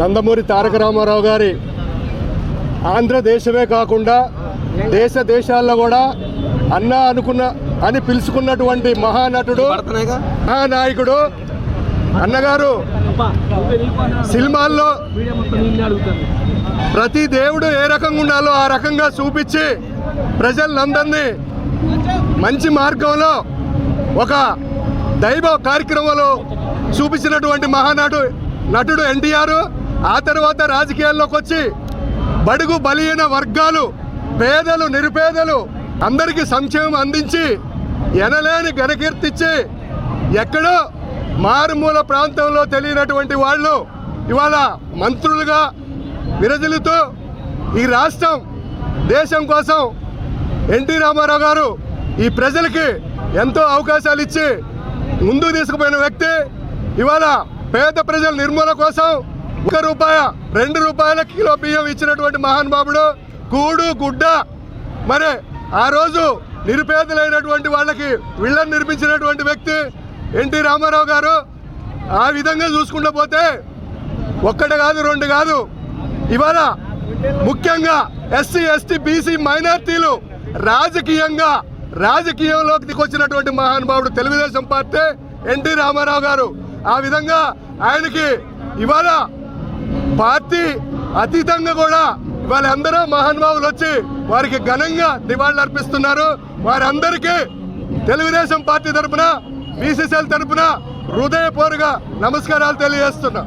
నందమూరి తారక రామారావు గారి ఆంధ్రదేశమే కాకుండా దేశ దేశాల్లో కూడా అన్న అనుకున్న అని పిలుచుకున్నటువంటి మహానటుడు మహానాయకుడు అన్నగారు సినిమాల్లో ప్రతి దేవుడు ఏ రకంగా ఉండాలో ఆ రకంగా చూపించి ప్రజలందరినీ మంచి మార్గంలో ఒక దైవ కార్యక్రమంలో చూపించినటువంటి మహానటు నటుడు ఎన్టీఆర్ ఆ తర్వాత రాజకీయాల్లోకి వచ్చి బడుగు బలియన వర్గాలు పేదలు నిరుపేదలు అందరికీ సంక్షేమం అందించి ఎనలేని ఘనకీర్తిచ్చి ఎక్కడో మారుమూల ప్రాంతంలో తెలియనటువంటి వాళ్ళు ఇవాళ మంత్రులుగా విరజిల్లుతూ ఈ రాష్ట్రం దేశం కోసం ఎన్టీ రామారావు గారు ఈ ప్రజలకి ఎంతో అవకాశాలు ఇచ్చి ముందు తీసుకుపోయిన వ్యక్తి. ఇవాళ పేద ప్రజల నిర్మూలన కోసం ఒక రూపాయ రెండు రూపాయల కిలో బియ్యం ఇచ్చినటువంటి మహానుభావుడు కూడు గుడ్డ మరి ఆ రోజు నిరుపేదలైనటువంటి వాళ్ళకి వీళ్ళని నిర్మించినటువంటి వ్యక్తి ఎన్టీ రామారావు గారు ఆ విధంగా చూసుకుంటూ పోతే ఒక్కటి కాదు రెండు కాదు. ఇవాళ ముఖ్యంగా ఎస్సీ ఎస్టీ బీసీ మైనార్టీలు రాజకీయంగా రాజకీయంలోకి దిగొచ్చినటువంటి మహానుభావుడు తెలుగుదేశం పార్టీ ఎన్టీ రామారావు గారు. ఆ విధంగా ఆయనకి ఇవాళ పార్టీ అతీతంగా కూడా ఇవాళ అందరూ మహానుభావులు వచ్చి వారికి ఘనంగా నివాళులు అర్పిస్తున్నారు. వారందరికీ తెలుగుదేశం పార్టీ తరపున బీసీసీఎల్ తరపున హృదయపూర్వక నమస్కారాలు తెలియజేస్తున్నా.